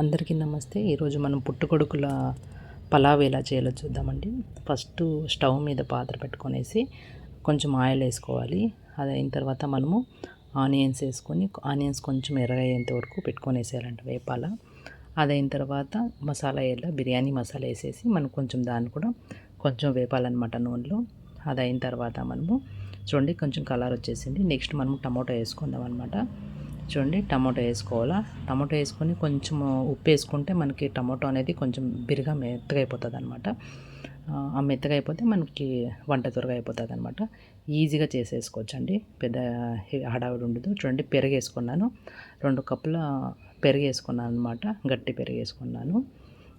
అందరికీ నమస్తే. ఈరోజు మనం పుట్టుకొడుకుల పలావ్ ఎలా చేయాలో చూద్దామండి. ఫస్ట్ స్టవ్ మీద పాత్ర పెట్టుకొనేసి కొంచెం ఆయిల్ వేసుకోవాలి. అది అయిన తర్వాత మనము ఆనియన్స్ వేసుకొని ఆనియన్స్ కొంచెం ఎర్రగయ్యేంత వరకు పెట్టుకొనేసేయాలంట వేపాల. అది అయిన తర్వాత మసాలా వేయాల బిర్యానీ మసాలా వేసేసి మనం కొంచెం దాన్ని కూడా కొంచెం వేపాలన్నమాట నూనెలో. అది అయిన తర్వాత మనము చూడండి కొంచెం కలర్ వచ్చేసింది. నెక్స్ట్ మనము టమాటో వేసుకుందాం అనమాట చూడండి టమాటో వేసుకోవాలా? టమాటో వేసుకొని కొంచెం ఉప్పు వేసుకుంటే మనకి టమాటో అనేది కొంచెం బిరిగా మెత్తగా అయిపోతుంది అనమాట ఆ మెత్తగా అయిపోతే మనకి వంట త్వరగా అయిపోతుంది అనమాట ఈజీగా చేసేసుకోవచ్చు అండి పెద్ద హడావిడి ఉండదు. చూడండి పెరుగు వేసుకున్నాను. రెండు కప్పుల పెరుగు వేసుకున్నాను అనమాట గట్టి పెరుగు వేసుకున్నాను.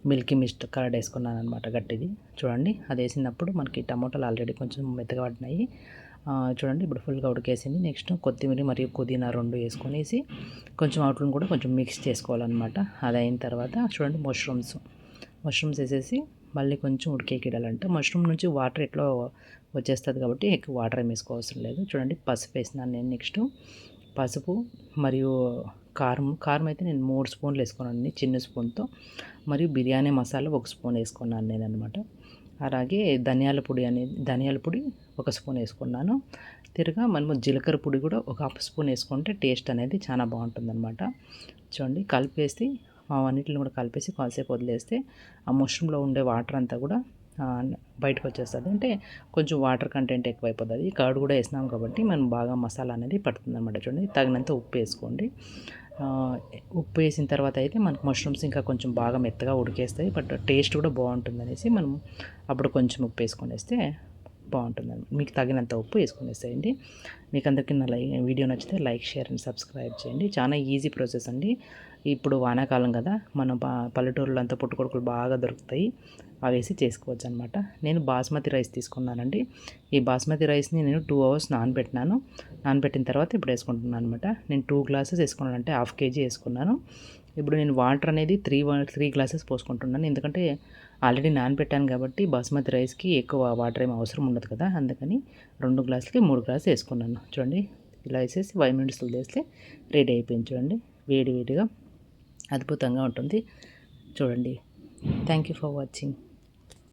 మిల్కీ మిస్ట్ కర్డ్ వేసుకున్నాను అనమాట గట్టిది. చూడండి అది వేసినప్పుడు మనకి టమాటాలు ఆల్రెడీ కొంచెం మెత్తగా పడినాయి. చూడండి ఇప్పుడు ఫుల్గా ఉడికేసింది. నెక్స్ట్ కొత్తిమీర మరియు పుదీనా రెండు వేసుకొనేసి కొంచెం అవుట్లను కూడా కొంచెం మిక్స్ చేసుకోవాలన్నమాట. అది అయిన తర్వాత చూడండి మష్రూమ్స్ మష్రూమ్స్ వేసేసి మళ్ళీ కొంచెం ఉడికేకిడాలంట మష్రూమ్ నుంచి వాటర్ ఎట్లా వచ్చేస్తుంది కాబట్టి ఎక్కువ వాటర్ ఏం వేసుకోవాల్సిన లేదు. చూడండి పసుపు వేసినాను నేను నెక్స్ట్ పసుపు మరియు కారం. కారం అయితే నేను మూడు స్పూన్లు వేసుకున్నాను చిన్న స్పూన్తో. మరియు బిర్యానీ మసాలా ఒక స్పూన్ వేసుకున్నాను నేను అనమాట అలాగే ధనియాల పొడి అనేది ధనియాల పొడి ఒక స్పూన్ వేసుకున్నాను. తిరగా మనము జీలకర్ర పొడి కూడా ఒక హాఫ్ స్పూన్ వేసుకుంటే టేస్ట్ అనేది చాలా బాగుంటుంది అనమాట చూడండి కలిపేసి అవన్నిటిని కూడా కలిపేసి కాసేపు వదిలేస్తే ఆ మష్రూమ్లో ఉండే వాటర్ అంతా కూడా బయటకు వచ్చేస్తుంది. అంటే కొంచెం వాటర్ కంటెంట్ ఎక్కువైపోతుంది. కర్డ్ కూడా వేసినాం కాబట్టి మనం బాగా మసాలా అనేది పడుతుంది అనమాట చూడండి తగినంత ఉప్పు వేసుకోండి. ఉప్పు వేసిన తర్వాత అయితే మనకు మష్రూమ్స్ ఇంకా కొంచెం బాగా మెత్తగా ఉడికేస్తాయి. బట్ టేస్ట్ కూడా బాగుంటుంది అనేసి మనం అప్పుడు కొంచెం ఉప్పు వేసుకొని వేస్తే బాగుంటుంది మీకు తగినంత ఉప్పు వేసుకొని వేసేయండి. మీకు అందరికీ నా లై వీడియో నచ్చితే లైక్ షేర్ అండ్ సబ్స్క్రైబ్ చేయండి. చాలా ఈజీ ప్రాసెస్ అండి. ఇప్పుడు వానాకాలం కదా మనం పల్లెటూరులో అంతా పుట్టుకొడుకులు బాగా దొరుకుతాయి. అవి వేసి చేసుకోవచ్చు అనమాట నేను బాస్మతి రైస్ తీసుకున్నానండి. ఈ బాస్మతి రైస్ని నేను టూ అవర్స్ నానబెట్టినాను. నానబెట్టిన తర్వాత ఇప్పుడు వేసుకుంటున్నాను అనమాట నేను టూ గ్లాసెస్ వేసుకున్నాను అంటే హాఫ్ కేజీ వేసుకున్నాను. ఇప్పుడు నేను వాటర్ అనేది త్రీ త్రీ గ్లాసెస్ పోసుకుంటున్నాను. ఎందుకంటే ఆల్రెడీ నానబెట్టాను కాబట్టి బాస్మతి రైస్కి ఎక్కువ వాటర్ ఏమి అవసరం ఉండదు కదా. అందుకని రెండు గ్లాసులకి మూడు గ్లాసులు వేసుకున్నాను. చూడండి ఇలా వేసేసి ఫైవ్ మినిట్స్ వేస్తే రెడీ అయిపోయింది చూడండి. వేడి వేడిగా అద్భుతంగా ఉంటుంది. చూడండి. Thank you for watching.